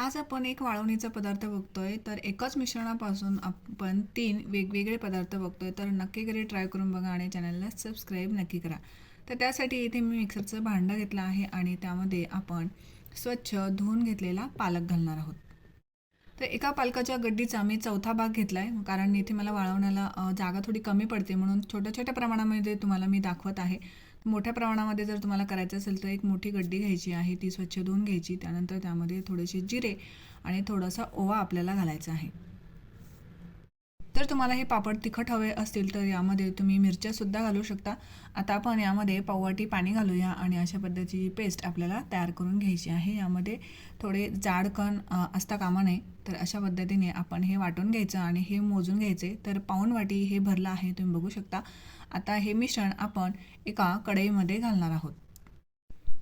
आज आपण एक वाळवणीचा पदार्थ बघतोय तर एकाच मिश्रणापासून आपण तीन वेगवेगळे पदार्थ बघतोय तर नक्की घरी ट्राय करून बघा आणि चॅनलला सबस्क्राईब नक्की करा. तर त्यासाठी इथे मी मिक्सरचं भांडं घेतलं आहे आणि त्यामध्ये आपण स्वच्छ धुवून घेतलेला पालक घालणार आहोत. तर एका पालकाच्या गड्डीचा मी चौथा भाग घेतला आहे कारण इथे मला वाळवण्याला जागा थोडी कमी पडते म्हणून छोट्या छोट्या प्रमाणामध्ये तुम्हाला मी दाखवत आहे. मोठ्या प्रमाणामध्ये जर तुम्हाला करायचं असेल तर एक मोठी गड्डी घ्यायची आहे ती स्वच्छ धुवून घ्यायची. त्यानंतर त्यामध्ये थोडेसे जिरे आणि थोडासा ओवा आपल्याला घालायचा आहे. जर तुम्हाला हे पापड तिखट हवे असतील तर यामध्ये तुम्ही मिरच्यासुद्धा घालू शकता. आता आपण यामध्ये पाववाटी पाणी घालूया आणि अशा पद्धतीची पेस्ट आपल्याला तयार करून घ्यायची आहे. यामध्ये थोडे जाड कण असता कामा नये. तर अशा पद्धतीने आपण हे वाटून घ्यायचं आणि हे मोजून घ्यायचे. तर पाऊण वाटी हे भरलं आहे तुम्ही बघू शकता. आता हे मिश्रण आपण एका कढईमध्ये घालणार आहोत.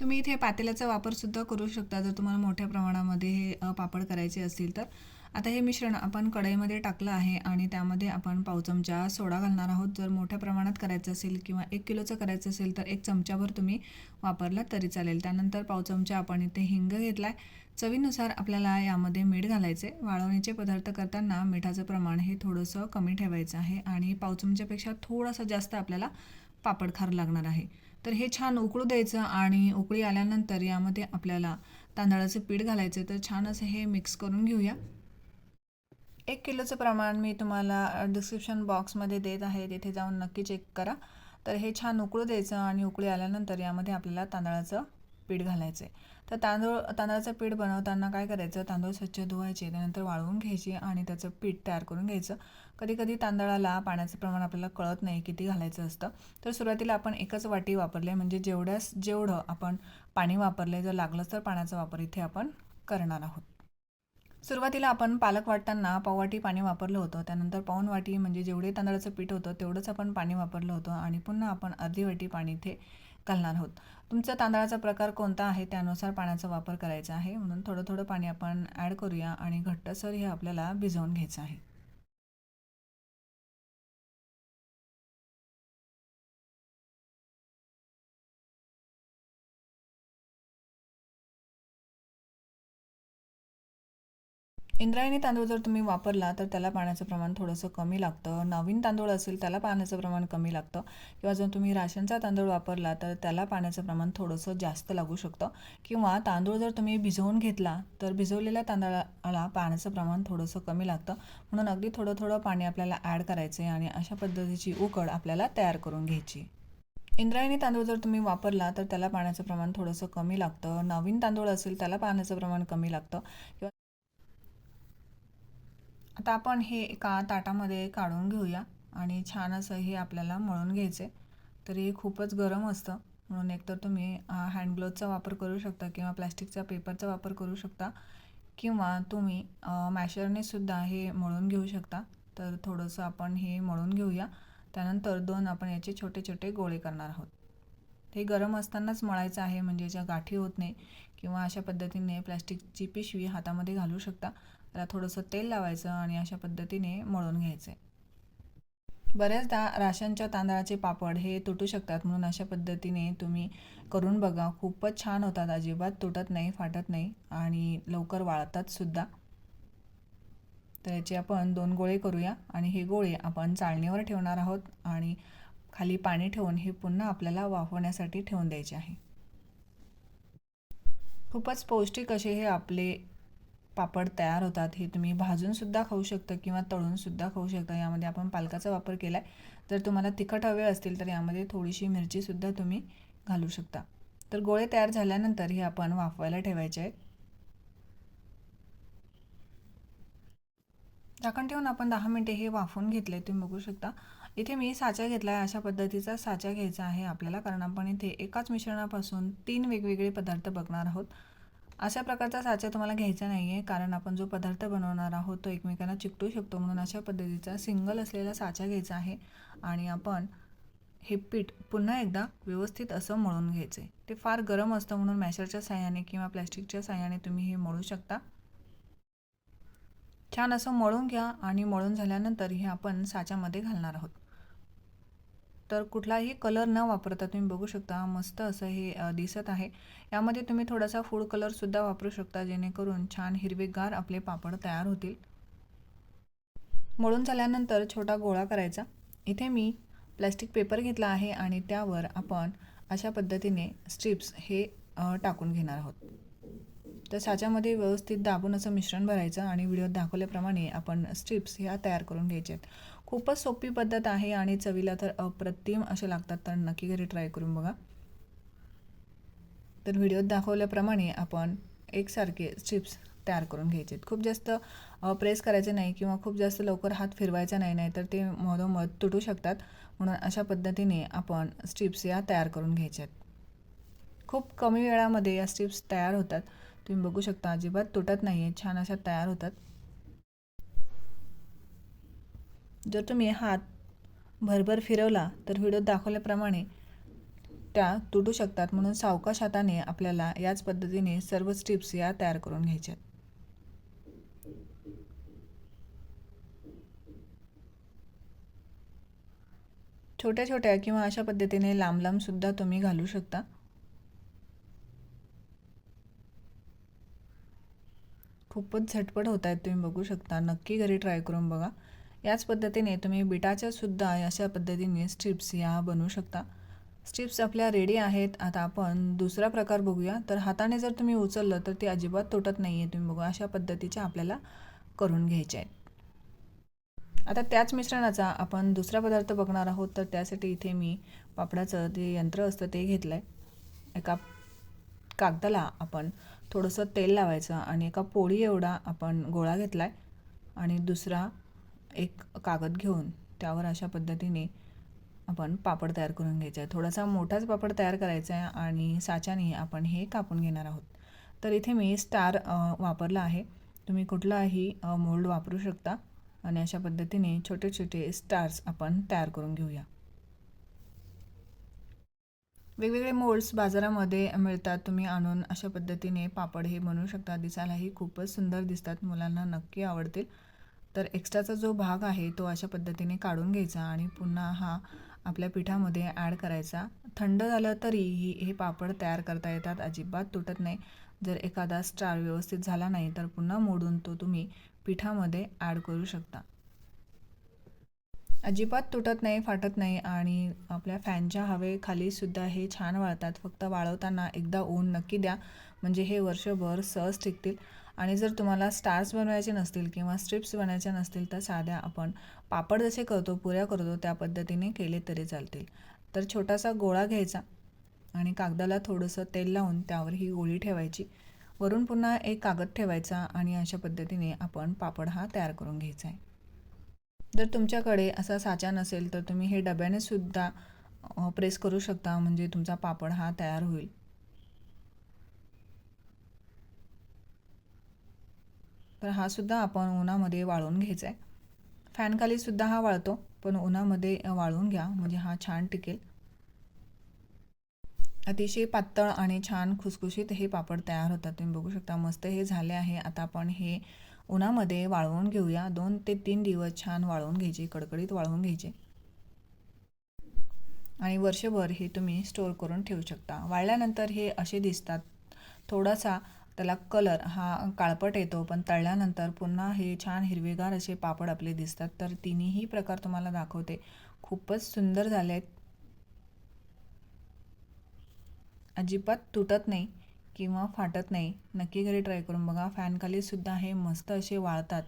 तुम्ही इथे पातेल्याचा वापरसुद्धा करू शकता जर तुम्हाला मोठ्या प्रमाणामध्ये हे पापड करायचे असतील तर. आता हे मिश्रण आपण कढईमध्ये टाकलं आहे आणि त्यामध्ये आपण पाव चमचा सोडा घालणार आहोत. जर मोठ्या प्रमाणात करायचं असेल किंवा एक किलोचं करायचं असेल तर एक चमच्याभर तुम्ही वापरला तरी चालेल. त्यानंतर पाव चमचा आपण इथे हिंग घेतला आहे चवीनुसार आपल्याला यामध्ये मीठ घालायचे वाळवणीचे पदार्थ करताना मिठाचं प्रमाण हे थोडंसं कमी ठेवायचं आहे आणि पाव चमच्यापेक्षा थोडंसं जास्त आपल्याला पापड खार लागणार आहे. तर हे छान उकळू द्यायचं आणि उकळी आल्यानंतर यामध्ये आपल्याला तांदळाचं पीठ घालायचं तर छान असं हे मिक्स करून घेऊया. एक किलोचं प्रमाण मी तुम्हाला डिस्क्रिप्शन बॉक्समध्ये देत आहे. तिथे जाऊन नक्की चेक करा. तर हे छान उकळू द्यायचं आणि उकळी आल्यानंतर यामध्ये आपल्याला तांदळाचं पीठ घालायचं. आहे तर तांदूळ तांदळाचं पीठ बनवताना काय करायचं? तांदूळ स्वच्छ धुवायचे त्यानंतर वाळवून घ्यायचे आणि त्याचं पीठ तयार करून घ्यायचं. कधी कधी तांदळाला पाण्याचं प्रमाण आपल्याला कळत नाही किती घालायचं असतं. तर सुरुवातीला आपण एकच वाटी वापरले म्हणजे जेवढ्यास जेवढं आपण पाणी वापरले जर लागलंच तर पाण्याचा वापर इथे आपण करणार आहोत. सुरुवातीला आपण पालक वाटताना पाववाटी पाणी वापरलं होतं. त्यानंतर पाऊण वाटी म्हणजे जेवढे तांदळाचं पीठ होतं तेवढंच आपण पाणी वापरलं होतं आणि पुन्हा आपण अर्धी वाटी पाणी इथे घालणार आहोत. तुमचा तांदळाचा प्रकार कोणता आहे? त्यानुसार पाण्याचा वापर करायचा आहे. म्हणून थोडं थोडं पाणी आपण ॲड करूया आणि घट्टसर हे आपल्याला भिजवून घ्यायचं आहे. इंद्रायणी तांदूळ जर तुम्ही वापरला तर त्याला पाण्याचं प्रमाण थोडंसं कमी लागतं. नवीन तांदूळ असेल त्याला पाण्याचं प्रमाण कमी लागतं. किंवा जर तुम्ही राशनचा तांदूळ वापरला तर त्याला पाण्याचं प्रमाण थोडंसं जास्त लागू शकतं. किंवा तांदूळ जर तुम्ही भिजवून घेतला तर भिजवलेल्या तांदळाला पाण्याचं प्रमाण थोडंसं कमी लागतं. म्हणून अगदी थोडं थोडं पाणी आपल्याला ॲड करायचं आहे आणि अशा पद्धतीची उकड आपल्याला तयार करून घ्यायची. इंद्रायणी तांदूळ जर तुम्ही वापरला तर त्याला पाण्याचं प्रमाण थोडंसं कमी लागतं. नवीन तांदूळ असेल त्याला पाण्याचं प्रमाण कमी लागतं. किंवा आता आपण हे एका ताटामध्ये काढून घेऊया आणि छान असं हे आपल्याला मळून घ्यायचं आहे तर हे खूपच गरम असतं. म्हणून एकतर तुम्ही हँड ग्लोवचा वापर करू शकता किंवा प्लॅस्टिकचा पेपरचा वापर करू शकता किंवा तुम्ही मॅशरनेसुद्धा हे मळून घेऊ शकता. तर थोडंसं आपण हे मळून घेऊया. त्यानंतर दोन आपण याचे छोटे छोटे गोळे करणार आहोत. हे गरम असतानाच मळायचं आहे म्हणजे ज्या गाठी होत नाही किंवा अशा पद्धतीने प्लॅस्टिकची पिशवी हातामध्ये घालू शकता. त्याला थोडंसं तेल लावायचं आणि अशा पद्धतीने मळून घ्यायचं. बऱ्याचदा राशनच्या तांदळाचे पापड हे तुटू शकतात म्हणून अशा पद्धतीने तुम्ही करून बघा. खूपच छान होतात. अजिबात तुटत नाही फाटत नाही आणि लवकर वाळतात सुद्धा. तर याचे आपण दोन गोळे करूया आणि हे गोळे आपण चाळणीवर ठेवणार आहोत आणि खाली पाणी ठेवून हे पुन्हा आपल्याला वाफवण्यासाठी ठेवून द्यायचे आहे. खूपच पौष्टिक असे हे आपले पापड तयार होतात हे तुम्ही भाजूनसुद्धा खाऊ शकता किंवा तळूनसुद्धा खाऊ शकता. यामध्ये आपण पालकाचा वापर केला आहे जर तुम्हाला तिखट हवे असतील तर यामध्ये थोडीशी मिरचीसुद्धा तुम्ही घालू शकता. तर गोळे तयार झाल्यानंतर हे आपण वाफवायला ठेवायचे आहेत. झाकण ठेवून आपण दहा मिनटे हे वाफून घेतले तुम्ही बघू शकता. इथे मी साचा घेतला आहे अशा पद्धतीचा साचा घ्यायचा आहे आपल्याला कारण आपण इथे एकाच मिश्रणापासून तीन वेगवेगळे पदार्थ बघणार आहोत. अशा प्रकारचा साचा तुम्हाला घ्यायचा नाही आहे कारण आपण जो पदार्थ बनवणार आहोत तो एकमेकांना चिकटू शकतो म्हणून अशा पद्धतीचा सिंगल असलेला साचा घ्यायचा आहे आणि आपण हे पीठ पुन्हा एकदा व्यवस्थित असं मळून घ्यायचं आहे ते फार गरम असतं म्हणून मॅशरच्या साह्याने किंवा प्लॅस्टिकच्या साह्याने तुम्ही हे मळू शकता. छान असं मळून घ्या आणि मळून झाल्यानंतर हे आपण साच्यामध्ये घालणार आहोत. तर कुठलाही कलर न वापरता तुम्ही बघू शकता मस्त असं हे दिसत आहे. यामध्ये तुम्ही थोडासा फूड कलरसुद्धा वापरू शकता जेणेकरून छान हिरवेगार आपले पापड तयार होतील. मळून झाल्यानंतर छोटा गोळा करायचा. इथे मी प्लॅस्टिक पेपर घेतला आहे आणि त्यावर आपण अशा पद्धतीने स्ट्रिप्स हे टाकून घेणार आहोत. तर साच्यामध्ये व्यवस्थित दाबून असं मिश्रण भरायचं आणि व्हिडिओत दाखवल्याप्रमाणे आपण स्ट्रिप्स ह्या तयार करून घ्यायच्या आहेत. खूपच सोपी पद्धत आहे आणि चवीला तर अप्रतिम असे लागतात. तर नक्की घरी ट्राय करून बघा. तर व्हिडिओत दाखवल्याप्रमाणे आपण एकसारखे स्ट्रिप्स तयार करून घ्यायचे आहेत खूप जास्त प्रेस करायचे नाही किंवा खूप जास्त लवकर हात फिरवायचा नाही नाही तर ते मधोमध तुटू शकतात. म्हणून अशा पद्धतीने आपण स्ट्रिप्स या तयार करून घ्यायच्या आहेत खूप कमी वेळामध्ये या स्ट्रिप्स तयार होतात. तुम्ही बघू शकता अजिबात तुटत नाही आहे छान अशा तयार होतात. जर तुम्ही हात भरभर फिरवला तर व्हिडिओ दाखवल्याप्रमाणे त्या तुटू शकतात. म्हणून सावकाश हाताने आपल्याला याच पद्धतीने सर्व स्ट्रिप्स या तयार करून घ्यायच्या छोट्या छोट्या किंवा अशा पद्धतीने लांब लांबसुद्धा तुम्ही घालू शकता. खूपच झटपट होत आहेत तुम्ही बघू शकता. नक्की घरी ट्राय करून बघा. याच पद्धतीने तुम्ही बिटाच्या सुद्धा अशा पद्धतीने स्ट्रिप्स या बनवू शकता. स्ट्रिप्स आपल्या रेडी आहेत. आता आपण दुसरा प्रकार बघूया. तर हाताने जर तुम्ही उचललं तर ते अजिबात तुटत नाही आहे तुम्ही बघा अशा पद्धतीच्या आपल्याला करून घ्यायचे आहेत. आता त्याच मिश्रणाचा आपण दुसरा पदार्थ बघणार आहोत. तर त्यासाठी इथे मी पापडाचं जे यंत्र असतं ते घेतलं आहे एका कागदाला आपण थोडंसं तेल लावायचं आणि एका पोळी एवढा आपण गोळा घेतला आहे आणि दुसरा एक कागद घेऊन त्यावर अशा पद्धतीने आपण पापड तयार करून घ्यायचा आहे थोडासा मोठाच पापड तयार करायचा आहे आणि साच्याने आपण हे कापून घेणार आहोत. तर इथे मी स्टार वापरला आहे. तुम्ही कुठलाही मोल्ड वापरू शकता आणि अशा पद्धतीने छोटे छोटे स्टार्स आपण तयार करून घेऊया. वेगवेगळे मोल्ड्स बाजारामध्ये मिळतात. तुम्ही आणून अशा पद्धतीने पापड हे बनवू शकता. दिसायलाही खूपच सुंदर दिसतात. मुलांना नक्की आवडतील. तर एक्स्ट्राचा जो भाग आहे तो अशा पद्धतीने काढून घ्यायचा आणि पुन्हा हा आपल्या पिठामध्ये ॲड करायचा. थंड झालं तरीही हे पापड तयार करता येतात. अजिबात तुटत नाही. जर एखादा स्टार व्यवस्थित झाला नाही तर पुन्हा मोडून तो तुम्ही पिठामध्ये ॲड करू शकता. अजिबात तुटत नाही फाटत नाही आणि आपल्या फॅनच्या हवेखालीसुद्धा हे छान वाळतात. फक्त वाळवताना एकदा ऊन नक्की द्या. म्हणजे हे वर्षभर सहज टिकतील. आणि जर तुम्हाला स्टार्स बनवायचे नसतील किंवा स्ट्रिप्स बनवायच्या नसतील तर साध्या आपण पापड जसे करतो पुऱ्या करतो त्या पद्धतीने केले तरी चालतील. तर छोटासा गोळा घ्यायचा आणि कागदाला थोडंसं तेल लावून त्यावर ही गोळी ठेवायची. वरून पुन्हा एक कागद ठेवायचा आणि अशा पद्धतीने आपण पापड हा तयार करून घ्यायचा आहे. जर तुमच्याकडे असा साचा नसेल तर तुम्ही हे डब्याने सुद्धा प्रेस करू शकता म्हणजे तुमचा पापड हा तयार होईल. तर हा सुद्धा आपण उन्हामध्ये वाळवून घ्यायचा आहे फॅनखाली सुद्धा हा वाळतो पण उन्हामध्ये वाळवून घ्या म्हणजे हा छान टिकेल. अतिशय पातळ आणि छान खुसखुशीत हे पापड तयार होतात. तुम्ही बघू शकता मस्त हे झाले आहे. आता आपण हे उन्हामध्ये वाळवून घेऊया. दोन ते तीन दिवस छान वाळवून घ्यायचे कडकडीत वाळवून घ्यायचे. आणि वर्षभर हे तुम्ही स्टोअर करून ठेवू शकता. वाळल्यानंतर हे असे दिसतात. थोडासा त्याला कलर हा काळपट येतो पण तळल्यानंतर पुन्हा हे छान हिरवेगार असे पापड आपले दिसतात. तर तिन्ही प्रकार तुम्हाला दाखवते. खूपच सुंदर झाले आहेत अजिबात तुटत नाही किंवा फाटत नाही. नक्की घरी ट्राय करून बघा. फॅनखालीसुद्धा हे मस्त असे वाळतात.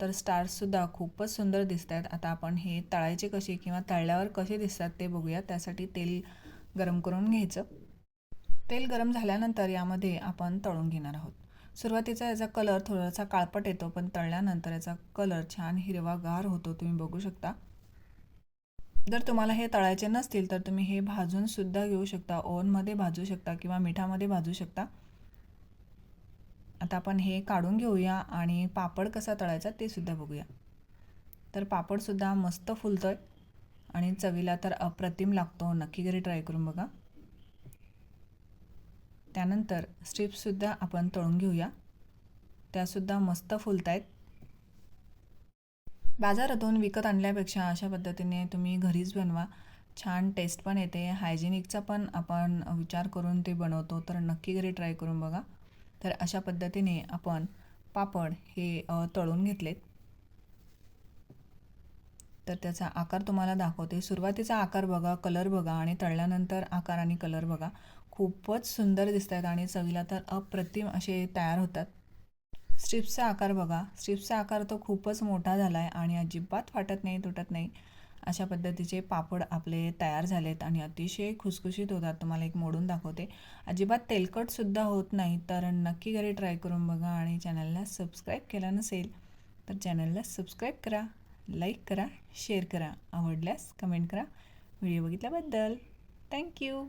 तर स्टार्ससुद्धा खूपच सुंदर दिसत आहेत आता आपण हे तळायचे कसे किंवा तळल्यावर कसे दिसतात ते बघूया. त्यासाठी तेल गरम करून घ्यायचं. तेल गरम झाल्यानंतर यामध्ये आपण तळून घेणार आहोत. सुरुवातीचा याचा कलर थोडासा काळपट येतो पण तळल्यानंतर याचा कलर छान हिरवागार होतो तुम्ही बघू शकता. जर तुम्हाला हे तळायचे नसतील तर तुम्ही हे भाजून सुद्धा घेऊ शकता. ओव्हनमध्ये भाजू शकता किंवा मिठामध्ये भाजू शकता. आता आपण हे काढून घेऊया आणि पापड कसा तळायचा ते सुद्धा बघूया. तर पापडसुद्धा मस्त फुलतो आहे आणि चवीला तर अप्रतिम लागतो. नक्की घरी ट्राय करून बघा. त्यानंतर स्ट्रिप्ससुद्धा आपण तळून घेऊया. त्यासुद्धा मस्त फुलत आहेत बाजारातून विकत आणल्यापेक्षा अशा पद्धतीने तुम्ही घरीच बनवा. छान टेस्ट पण येते. हायजेनिकचा पण आपण विचार करून ते बनवतो तर नक्की घरी ट्राय करून बघा. तर अशा पद्धतीने आपण पापड हे तळून घेतलेत. तर त्याचा आकार तुम्हाला दाखवते. सुरुवातीचा आकार बघा कलर बघा आणि तळल्यानंतर आकार आणि कलर बघा. खूपच सुंदर दिसत आहेत आणि चवीला तर अप्रतिम असे तयार होतात. स्ट्रिप्सचा आकार बघा. स्ट्रिप्सचा आकार तो खूपच मोठा झाला आहे आणि अजिबात फाटत नाही तुटत नाही. अशा पद्धतीचे पापड आपले तयार झालेत आणि अतिशय खुसखुशीत होतात. तुम्हाला एक मोडून दाखवते. अजिबात तेलकटसुद्धा होत नाही तर नक्की घरी ट्राय करून बघा आणि चॅनलला सबस्क्राईब केला नसेल तर चॅनलला सबस्क्राईब करा लाईक करा शेअर करा आवडल्यास कमेंट करा. व्हिडिओ बघितल्याबद्दल. Thank you.